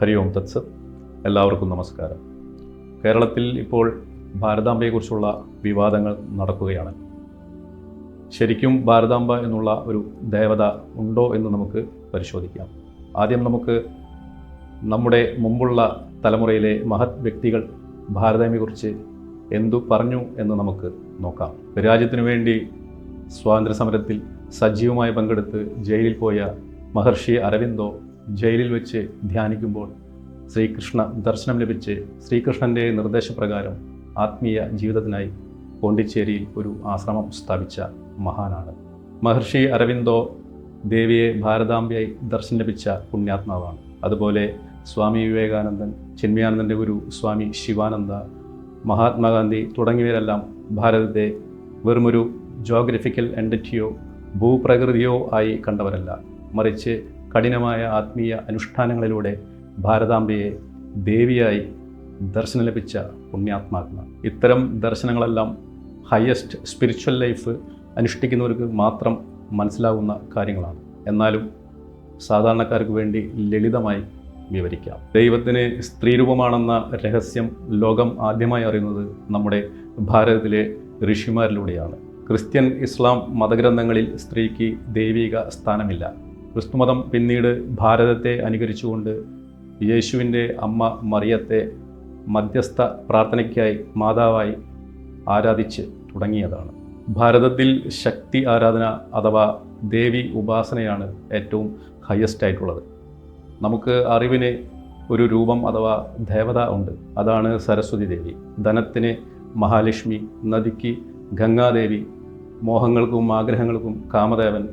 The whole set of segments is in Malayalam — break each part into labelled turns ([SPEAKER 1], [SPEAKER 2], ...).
[SPEAKER 1] ഹരി ഓം തത്സത് എല്ലാവർക്കും നമസ്കാരം. കേരളത്തിൽ ഇപ്പോൾ ഭാരതാംബയെക്കുറിച്ചുള്ള വിവാദങ്ങൾ നടക്കുകയാണ്. ശരിക്കും ഭാരതാംബ എന്നുള്ള ഒരു ദേവത ഉണ്ടോ എന്ന് നമുക്ക് പരിശോധിക്കാം. ആദ്യം നമുക്ക് നമ്മുടെ മുമ്പുള്ള തലമുറയിലെ മഹത് വ്യക്തികൾ ഭാരതാംബയെക്കുറിച്ച് എന്തു പറഞ്ഞു എന്ന് നമുക്ക് നോക്കാം. രാജ്യത്തിനു വേണ്ടി സ്വാതന്ത്ര്യ സമരത്തിൽ സജീവമായി പങ്കെടുത്ത് ജയിലിൽ പോയ മഹർഷി അരവിന്ദോ ജയിലിൽ വെച്ച് ധ്യാനിക്കുമ്പോൾ ശ്രീകൃഷ്ണ ദർശനം ലഭിച്ച് ശ്രീകൃഷ്ണന്റെ നിർദ്ദേശപ്രകാരം ആത്മീയ ജീവിതത്തിനായി പോണ്ടിച്ചേരിയിൽ ഒരു ആശ്രമം സ്ഥാപിച്ച മഹാനാണ്. മഹർഷി അരവിന്ദോ ദേവിയെ ഭാരതാംബയായി ദർശനം ലഭിച്ച പുണ്യാത്മാവാണ്. അതുപോലെ സ്വാമി വിവേകാനന്ദൻ ചിന്മയാനന്ദന്റെ ഗുരു സ്വാമി ശിവാനന്ദ മഹാത്മാഗാന്ധി തുടങ്ങിയവരെല്ലാം ഭാരതത്തെ വെറുമൊരു ജോഗ്രഫിക്കൽ എൻഡിറ്റിയോ ഭൂപ്രകൃതിയോ ആയി കണ്ടവരല്ല. മറിച്ച് കഠിനമായ ആത്മീയ അനുഷ്ഠാനങ്ങളിലൂടെ ഭാരതാംബയെ ദേവിയായി ദർശനം ലഭിച്ച പുണ്യാത്മാക്കൾ. ഇത്തരം ദർശനങ്ങളെല്ലാം ഹയസ്റ്റ് സ്പിരിച്വൽ ലൈഫ് അനുഷ്ഠിക്കുന്നവർക്ക് മാത്രം മനസ്സിലാകുന്ന കാര്യങ്ങളാണ്. എന്നാലും സാധാരണക്കാർക്ക് വേണ്ടി ലളിതമായി വിവരിക്കാം. ദൈവത്തിന് സ്ത്രീരൂപമാണെന്ന രഹസ്യം ലോകം ആദ്യമായി അറിയുന്നത് നമ്മുടെ ഭാരതത്തിലെ ഋഷിമാരിലൂടെയാണ്. ക്രിസ്ത്യൻ ഇസ്ലാം മതഗ്രന്ഥങ്ങളിൽ സ്ത്രീക്ക് ദൈവിക സ്ഥാനമില്ല. ക്രിസ്തുമതം പിന്നീട് ഭാരതത്തെ അനുകരിച്ചുകൊണ്ട് യേശുവിന്റെ അമ്മ മറിയത്തെ മധ്യസ്ഥ പ്രാർത്ഥനയ്ക്കായി മാതാവായി ആരാധിച്ച് തുടങ്ങിയതാണ്. ഭാരതത്തിൽ ശക്തി ആരാധന അഥവാ ദേവി ഉപാസനയാണ് ഏറ്റവും ഹയസ്റ്റ് ആയിട്ടുള്ളത്. നമുക്ക് അറിവിന് ഒരു രൂപം അഥവാ ദേവത ഉണ്ട്. അതാണ് സരസ്വതി ദേവി. ധനത്തിന് മഹാലക്ഷ്മി നദിക്ക് ഗംഗാദേവി മോഹങ്ങൾക്കും ആഗ്രഹങ്ങൾക്കും കാമദേവൻ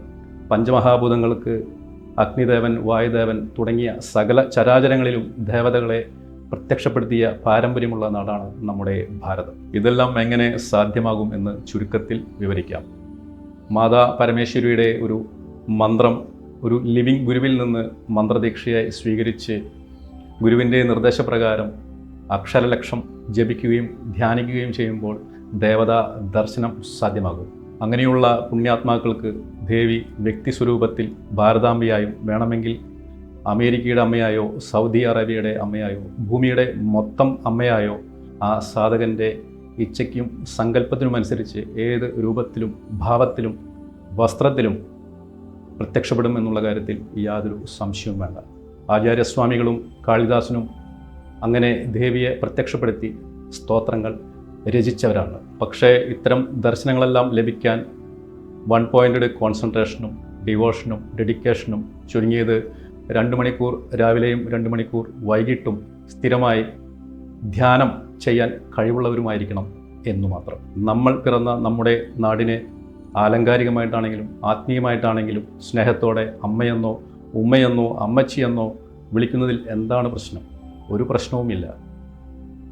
[SPEAKER 1] പഞ്ചമഹാഭൂതങ്ങൾക്ക് അഗ്നിദേവൻ വായുദേവൻ തുടങ്ങിയ സകല ചരാചരങ്ങളിലും ദേവതകളെ പ്രത്യക്ഷപ്പെടുത്തിയ പാരമ്പര്യമുള്ള നാടാണ് നമ്മുടെ ഭാരതം. ഇതെല്ലാം എങ്ങനെ സാധ്യമാകും എന്ന് ചുരുക്കത്തിൽ വിവരിക്കാം. മാതാ പരമേശ്വരിയുടെ ഒരു മന്ത്രം ഒരു ലിവിങ് ഗുരുവിൽ നിന്ന് മന്ത്രദീക്ഷയായി സ്വീകരിച്ച് ഗുരുവിന്റെ നിർദ്ദേശപ്രകാരം അക്ഷരലക്ഷം ജപിക്കുകയും ധ്യാനിക്കുകയും ചെയ്യുമ്പോൾ ദേവതാ ദർശനം സാധ്യമാകും. അങ്ങനെയുള്ള പുണ്യാത്മാക്കൾക്ക് ദേവി വ്യക്തിസ്വരൂപത്തിൽ ഭാരതാംബയായും വേണമെങ്കിൽ അമേരിക്കയുടെ അമ്മയായോ സൗദി അറേബ്യയുടെ അമ്മയായോ ഭൂമിയുടെ മൊത്തം അമ്മയായോ ആ സാധകന്റെ ഇച്ഛയ്ക്കും സങ്കല്പത്തിനുമനുസരിച്ച് ഏത് രൂപത്തിലും ഭാവത്തിലും വസ്ത്രത്തിലും പ്രത്യക്ഷപ്പെടും എന്നുള്ള കാര്യത്തിൽ യാതൊരു സംശയവും വേണ്ട. ആചാര്യസ്വാമികളും കാളിദാസനും അങ്ങനെ ദേവിയെ പ്രത്യക്ഷപ്പെടുത്തി സ്തോത്രങ്ങൾ രചിച്ചവരാണ്. പക്ഷേ ഇത്തരം ദർശനങ്ങളെല്ലാം ലഭിക്കാൻ വൺ പോയിന്റഡ് കോൺസെൻട്രേഷനും ഡിവോഷനും ഡെഡിക്കേഷനും ചുരുങ്ങിയത് രണ്ട് മണിക്കൂർ രാവിലെയും രണ്ട് മണിക്കൂർ വൈകിട്ടും സ്ഥിരമായി ധ്യാനം ചെയ്യാൻ കഴിവുള്ളവരുമായിരിക്കണം എന്നു മാത്രം. നമ്മൾ പിറന്ന നമ്മുടെ നാടിനെ ആലങ്കാരികമായിട്ടാണെങ്കിലും ആത്മീയമായിട്ടാണെങ്കിലും സ്നേഹത്തോടെ അമ്മയെന്നോ ഉമ്മയെന്നോ അമ്മച്ചിയെന്നോ വിളിക്കുന്നതിൽ എന്താണ് പ്രശ്നം? ഒരു പ്രശ്നവുമില്ല.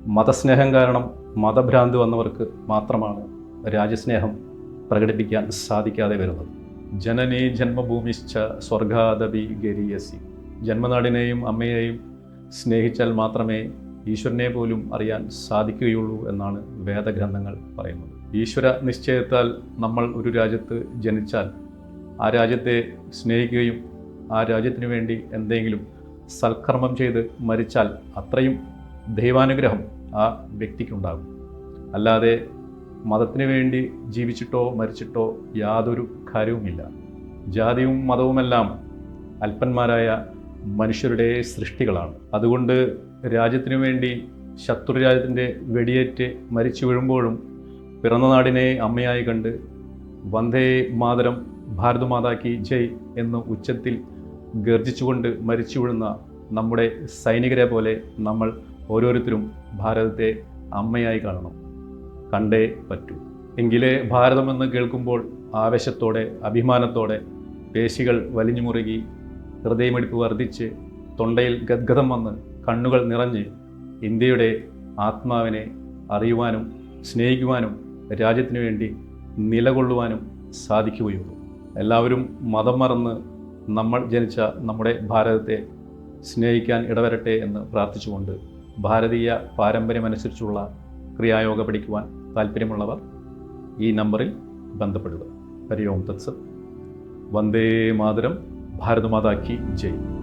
[SPEAKER 1] മതസ്നേഹം കാരണം മതഭ്രാന്ത് വന്നവർക്ക് മാത്രമാണ് രാജ്യസ്നേഹം പ്രകടിപ്പിക്കാൻ സാധിക്കാതെ വരുന്നത്. ജനനേ ജന്മഭൂമിശ്ച സ്വർഗാദപി ഗരീയസി. ജന്മനാടിനെയും അമ്മയെയും സ്നേഹിച്ചാൽ മാത്രമേ ഈശ്വരനെ പോലും അറിയാൻ സാധിക്കുകയുള്ളൂ എന്നാണ് വേദഗ്രന്ഥങ്ങൾ പറയുന്നത്. ഈശ്വര നിശ്ചയത്താൽ നമ്മൾ ഒരു രാജ്യത്ത് ജനിച്ചാൽ ആ രാജ്യത്തെ സ്നേഹിക്കുകയും ആ രാജ്യത്തിനു വേണ്ടി എന്തെങ്കിലും സൽക്കർമ്മം ചെയ്ത് മരിച്ചാൽ അത്രയും ദൈവാനുഗ്രഹം ആ വ്യക്തിക്കുണ്ടാകും. അല്ലാതെ മതത്തിന് വേണ്ടി ജീവിച്ചിട്ടോ മരിച്ചിട്ടോ യാതൊരു കാര്യവുമില്ല. ജാതിയും മതവുമെല്ലാം അല്പന്മാരായ മനുഷ്യരുടെ സൃഷ്ടികളാണ്. അതുകൊണ്ട് രാജ്യത്തിനു വേണ്ടി ശത്രുരാജ്യത്തിന്റെ വെടിയേറ്റ് മരിച്ചു വീഴുമ്പോഴും പിറന്ന നാടിനെ അമ്മയായി കണ്ട് വന്ദേ മാതരം ഭാരതമാതാക്കി ജയ് എന്ന് ഉച്ചത്തിൽ ഗർജിച്ചുകൊണ്ട് മരിച്ചു വീഴുന്ന നമ്മുടെ സൈനികരെ പോലെ നമ്മൾ ഓരോരുത്തരും ഭാരതത്തെ അമ്മയായി കാണണം. കണ്ടേ പറ്റൂ. എങ്കിലേ ഭാരതമെന്ന് കേൾക്കുമ്പോൾ ആവേശത്തോടെ അഭിമാനത്തോടെ പേശികൾ വലിഞ്ഞു മുറുകി ഹൃദയമിടിപ്പ് വർദ്ധിച്ച് തൊണ്ടയിൽ ഗദ്ഗതം വന്ന് കണ്ണുകൾ നിറഞ്ഞ് ഇന്ത്യയുടെ ആത്മാവിനെ അറിയുവാനും സ്നേഹിക്കുവാനും രാജ്യത്തിനു വേണ്ടി നിലകൊള്ളുവാനും സാധിക്കുകയുള്ളൂ. എല്ലാവരും മതം മറന്ന് നമ്മൾ ജനിച്ച നമ്മുടെ ഭാരതത്തെ സ്നേഹിക്കാൻ ഇടവരട്ടെ എന്ന് പ്രാർത്ഥിച്ചുകൊണ്ട് ഭാരതീയ പാരമ്പര്യമനുസരിച്ചുള്ള ക്രിയായോഗ പഠിക്കുവാൻ താല്പര്യമുള്ളവർ ഈ നമ്പറിൽ ബന്ധപ്പെടുക. ഹരി ഓം തത്സത്. വന്ദേ മാതരം. ഭാരതമാതാക്കി ജയ്.